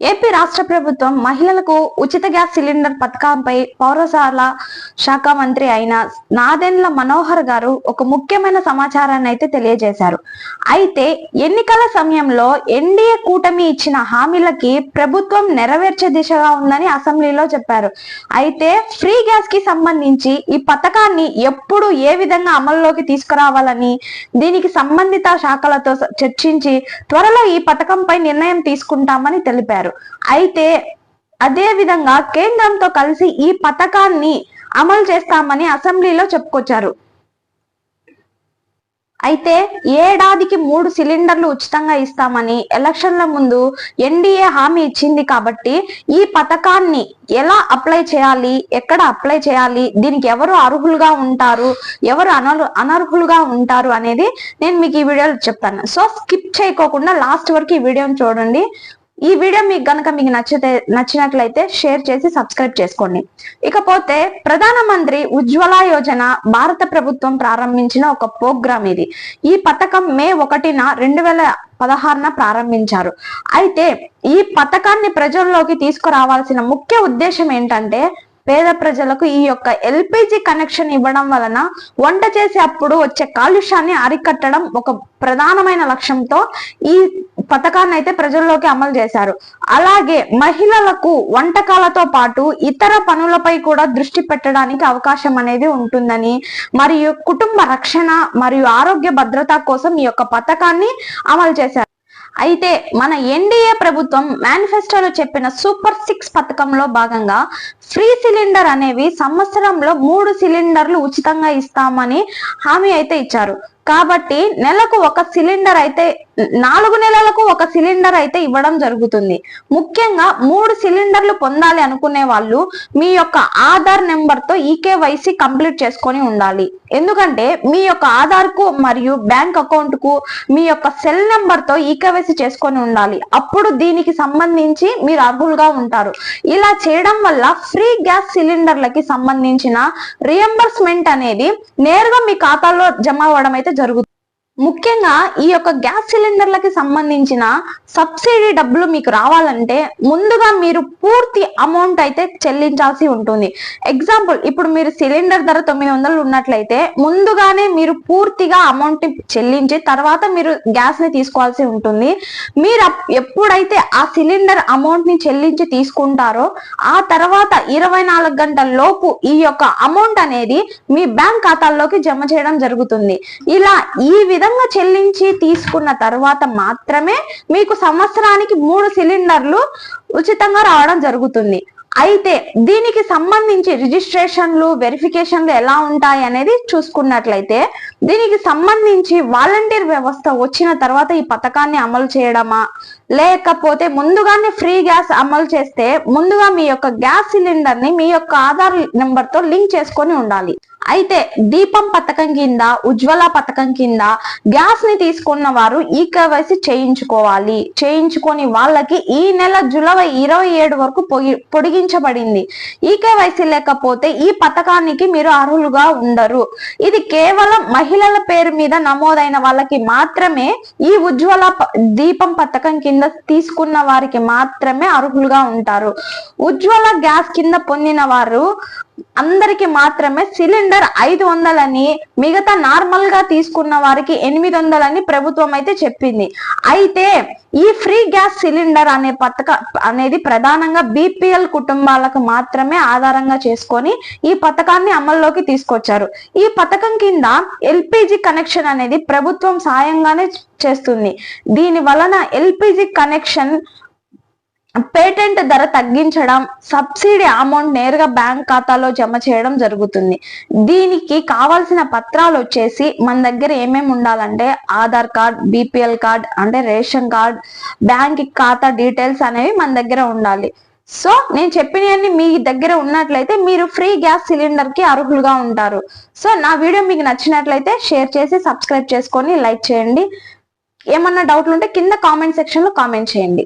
AP రాష్ట్ర ప్రభుత్వం మహిళలకు ఉచిత గ్యాస్ సిలిండర్ పథకంపై పౌరసాల శాఖ మంత్రి అయిన నాదెండ్ల మనోహర్ గారు ఒక ముఖ్యమైన సమాచారాన్ని అయితే తెలియజేశారు. అయితే ఎన్నికల సమయంలో ఎన్డీఏ కూటమి ఇచ్చిన హామీలకి ప్రభుత్వం నెరవేర్చే దిశగా ఉందని అసెంబ్లీలో చెప్పారు. అయితే ఫ్రీ గ్యాస్కి సంబంధించి ఈ పథకాన్ని ఎప్పుడు ఏ విధంగా అమల్లోకి తీసుకురావాలని దీనికి సంబంధిత శాఖలతో చర్చించి త్వరలో ఈ పథకంపై నిర్ణయం తీసుకుంటామని తెలిపారు. అయితే అదే విధంగా కేంద్రంతో కలిసి ఈ పథకాన్ని అమలు చేస్తామని అసెంబ్లీలో చెప్పుకొచ్చారు. అయితే ఏడాదికి మూడు సిలిండర్లు ఉచితంగా ఇస్తామని ఎలక్షన్ల ముందు ఎన్డీఏ హామీ ఇచ్చింది కాబట్టి ఈ పథకాన్ని ఎలా అప్లై చేయాలి ఎక్కడ అప్లై చేయాలి దీనికి ఎవరు అర్హులుగా ఉంటారు ఎవరు అనర్ అనర్హులుగా ఉంటారు అనేది నేను మీకు ఈ వీడియోలో చెప్తాను. సో స్కిప్ చేయకోకుండా లాస్ట్ వరకు ఈ వీడియోని చూడండి. ఈ వీడియో మీకు గనక మీకు నచ్చితే నచ్చినట్లయితే షేర్ చేసి సబ్స్క్రైబ్ చేసుకోండి. ఇకపోతే ప్రధానమంత్రి ఉజ్వల యోజన భారత ప్రభుత్వం ప్రారంభించిన ఒక ప్రోగ్రామ్ ఇది. ఈ పథకం మే ఒకటిన రెండు వేల పదహారున ప్రారంభించారు. అయితే ఈ పథకాన్ని ప్రజల్లోకి తీసుకురావాల్సిన ముఖ్య ఉద్దేశం ఏంటంటే పేద ప్రజలకు ఈ యొక్క ఎల్పిజి కనెక్షన్ ఇవ్వడం వలన వంట చేసే అప్పుడు వచ్చే కాలుష్యాన్ని అరికట్టడం ఒక ప్రధానమైన లక్ష్యంతో ఈ పథకాన్ని అయితే ప్రజల్లోకి అమలు చేశారు. అలాగే మహిళలకు వంటకాలతో పాటు ఇతర పనులపై కూడా దృష్టి పెట్టడానికి అవకాశం అనేది ఉంటుందని మరియు కుటుంబ రక్షణ మరియు ఆరోగ్య భద్రత కోసం ఈ యొక్క పథకాన్ని అమలు చేశారు. అయితే మన ఎన్డీఏ ప్రభుత్వం మేనిఫెస్టోలో చెప్పిన సూపర్ సిక్స్ పథకంలో భాగంగా ఫ్రీ సిలిండర్ అనేవి సంవత్సరంలో మూడు సిలిండర్లు ఉచితంగా ఇస్తామని హామీ అయితే ఇచ్చారు. కాబట్టి నెలకు ఒక సిలిండర్ అయితే నాలుగు నెలలకు ఒక సిలిండర్ అయితే ఇవ్వడం జరుగుతుంది. ముఖ్యంగా మూడు సిలిండర్లు పొందాలి అనుకునే వాళ్ళు మీ యొక్క ఆధార్ నెంబర్తో ఈకేవైసీ కంప్లీట్ చేసుకొని ఉండాలి. ఎందుకంటే మీ యొక్క ఆధార్కు మరియు బ్యాంక్ అకౌంట్కు మీ యొక్క సెల్ నెంబర్తో ఈకేవైసీ చేసుకొని ఉండాలి. అప్పుడు దీనికి సంబంధించి మీరు అర్హులుగా ఉంటారు. ఇలా చేయడం వల్ల ఫ్రీ గ్యాస్ సిలిండర్లకి సంబంధించిన రియంబర్స్మెంట్ అనేది నేరుగా మీ ఖాతాలో జమ అవ్వడం అయితే జరుగుతుంది. ముఖ్యంగా ఈ యొక్క గ్యాస్ సిలిండర్లకి సంబంధించిన సబ్సిడీ డబ్బులు మీకు రావాలంటే ముందుగా మీరు పూర్తి అమౌంట్ అయితే చెల్లించాల్సి ఉంటుంది. ఎగ్జాంపుల్ ఇప్పుడు మీరు సిలిండర్ ధర తొమ్మిది వందలు ఉన్నట్లయితే ముందుగానే మీరు పూర్తిగా అమౌంట్ చెల్లించి తర్వాత మీరు గ్యాస్ని తీసుకోవాల్సి ఉంటుంది. మీరు ఎప్పుడైతే ఆ సిలిండర్ అమౌంట్ని చెల్లించి తీసుకుంటారో ఆ తర్వాత ఇరవై నాలుగు గంటల లోపు ఈ యొక్క అమౌంట్ అనేది మీ బ్యాంక్ ఖాతాల్లోకి జమ చేయడం జరుగుతుంది. ఇలా ఈ విధంగా చెల్లించి తీసుకున్న తర్వాత మాత్రమే మీకు సంవత్సరానికి మూడు సిలిండర్లు ఉచితంగా రావడం జరుగుతుంది. అయితే దీనికి సంబంధించి రిజిస్ట్రేషన్లు వెరిఫికేషన్లు ఎలా ఉంటాయి అనేది చూసుకున్నట్లయితే దీనికి సంబంధించి వాలంటీర్ వ్యవస్థ వచ్చిన తర్వాత ఈ పథకాన్ని అమలు చేయడమా? లేకపోతే ముందుగానే ఫ్రీ గ్యాస్ అమలు చేస్తే ముందుగా మీ యొక్క గ్యాస్ సిలిండర్ని మీ యొక్క ఆధార్ నెంబర్తో లింక్ చేసుకొని ఉండాలి. అయితే దీపం పథకం కింద ఉజ్వల పథకం కింద గ్యాస్ని తీసుకున్న వారు ఈ కేవైసీ చేయించుకోవాలి. చేయించుకొని వాళ్ళకి ఈ నెల జులై ఇరవై ఏడు వరకు పొగి- పొడిగించబడింది. ఈ కేవైసీ లేకపోతే ఈ పథకానికి మీరు అర్హులుగా ఉండరు. ఇది కేవలం మహిళల పేరు మీద నమోదైన వాళ్ళకి మాత్రమే ఈ ఉజ్వల దీపం పథకం కింద తీసుకున్న వారికి మాత్రమే అర్హులుగా ఉంటారు. ఉజ్వల గ్యాస్ కింద పొందిన వారు అందరికి మాత్రమే సిలిండర్ ఐదు వందలని మిగతా నార్మల్గా తీసుకున్న వారికి ఎనిమిది వందలని ప్రభుత్వం అయితే చెప్పింది. అయితే ఈ ఫ్రీ గ్యాస్ సిలిండర్ అనే పథక అనేది ప్రధానంగా బీపీఎల్ కుటుంబాలకు మాత్రమే ఆధారంగా చేసుకొని ఈ పథకాన్ని అమల్లోకి తీసుకొచ్చారు. ఈ పథకం కింద ఎల్పిజి కనెక్షన్ అనేది ప్రభుత్వం సాయంగానే చేస్తుంది. దీని వలన ఎల్పిజి కనెక్షన్ పేటెంట్ ధర తగ్గించడం సబ్సిడీ అమౌంట్ నేరుగా బ్యాంక్ ఖాతాలో జమ చేయడం జరుగుతుంది. దీనికి కావాల్సిన పత్రాలు వచ్చేసి మన దగ్గర ఏమేమి ఉండాలంటే ఆధార్ కార్డ్ బీపీఎల్ కార్డ్ అంటే రేషన్ కార్డ్ బ్యాంక్ ఖాతా డీటెయిల్స్ అనేవి మన దగ్గర ఉండాలి. సో నేను చెప్పినవన్నీ మీ దగ్గర ఉన్నట్లయితే మీరు ఫ్రీ గ్యాస్ సిలిండర్కి అర్హులుగా ఉంటారు. సో నా వీడియో మీకు నచ్చినట్లయితే షేర్ చేసి సబ్స్క్రైబ్ చేసుకొని లైక్ చేయండి. ఏమన్నా డౌట్లు ఉంటే కింద కామెంట్ సెక్షన్లో కామెంట్ చేయండి.